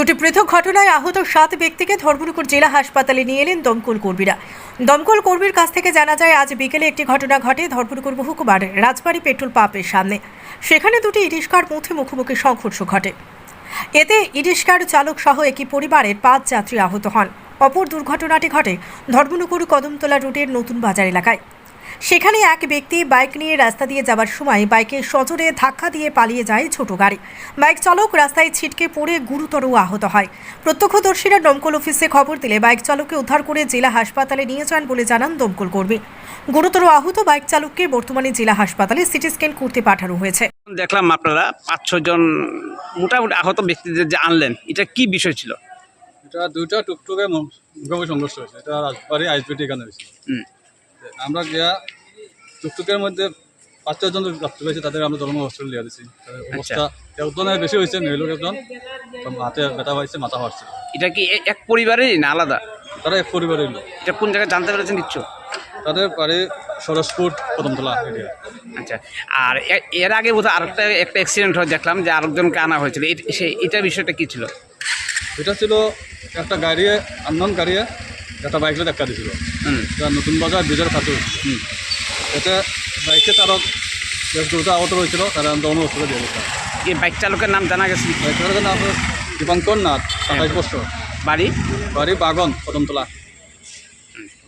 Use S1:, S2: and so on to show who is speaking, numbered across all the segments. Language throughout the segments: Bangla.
S1: দুটি পৃথক ঘটনায় আহত সাত ব্যক্তিকে ধর্মনগর জেলা হাসপাতালে নিয়ে এলেন দমকল কর্মীরা। দমকল কর্মীর কাছ থেকে জানা যায়, আজ বিকেলে একটি ঘটনা ঘটে ধর্মনগর মহকুমার রাজবাড়ী পেট্রোল পাম্পের সামনে। সেখানে দুটি ইরিশকার মধ্যে মুখোমুখি সংঘর্ষ ঘটে। এতে ইরিশকার চালক সহ একই পরিবারের পাঁচ যাত্রী আহত হন। অপর দুর্ঘটনাটি ঘটে ধর্মনগর কদমতলা রুটের নতুন বাজার এলাকায়। সেখানে এক ব্যক্তি বাইক নিয়ে রাস্তা দিয়ে যাওয়ার সময় বাইকে সজোরে ধাক্কা দিয়ে পালিয়ে যায় ছোট গাড়ি। বাইক চালক রাস্তায় ছিটকে পড়ে গুরুতর আহত হয়। প্রত্যক্ষদর্শীরা দমকল অফিসে খবর দিলে বাইক চালককে উদ্ধার করে জেলা হাসপাতালে নিয়ে যান বলে জানান দমকল কর্মী। গুরুতর আহত বাইক চালককে বর্তমানে জেলা হাসপাতালে সিটি স্ক্যান করতে পাঠানো হয়েছে।
S2: দেখলাম আপনারা পাঁচ ছজন মোটামুটি আহত ব্যক্তিদের যে আনলেন এটা কি বিষয় ছিল?
S3: এটা দুইটা টুকটুকে সংঘর্ষ হয়েছে। এটা রাজবাড়ি আইসবিটি এখানে হয়েছে।
S2: হুম।
S3: আমরা গিয়া টুকটুকের মধ্যে পাঁচ ছজন যাত্রী হয়েছে তাদের আমরা জন্ম হস্পিটাল দিয়ে দিচ্ছি অবস্থা একজনের বেশি হয়েছে মেয়েলোক একজন। হাতে ব্যথা হয়েছে মাথা ফাটছে।
S2: এটা কি এক পরিবারেরই না আলাদা?
S3: তারা এক পরিবারের লোক।
S2: এটা কোন জায়গায় জানতে পেরেছেন নিচ্ছ
S3: তাদের বাড়ি সরসপুর কদমতলা এরিয়া।
S2: আচ্ছা আর এর আগে বোধহয় আরেকটা একটা অ্যাক্সিডেন্ট হয় দেখলাম যে আরেকজনকে আনা হয়েছিল। সে এটা বিষয়টা কি ছিল?
S3: এটা ছিল একটা গাড়ি আন্দোলন গাড়ি একটা বাইকে ধাক্কা দিছিল।
S2: হুম।
S3: এটা নতুন বাজার ব্রিজের কাছে
S2: হুম।
S3: এতে বাইকে তারা বেশ দ্রুত আহত হয়েছিল তারা জন্ম হস্পিটাল দিয়ে দিচ্ছে
S2: এই বাইক চালকের নাম জানা গেছে
S3: বাইকের নাম হলো দীপঙ্কর নাথ সাতাইশ বছর
S2: বাড়ি
S3: বাড়ি বাগন কদমতলা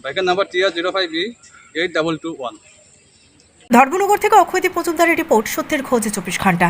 S3: বাইকের number TR zero five B eight double two one
S1: Dharmanagar থেকে অক্ষয়দীপ মজুমদারের রিপোর্ট সত্যের খোঁজে চব্বিশ ঘণ্টা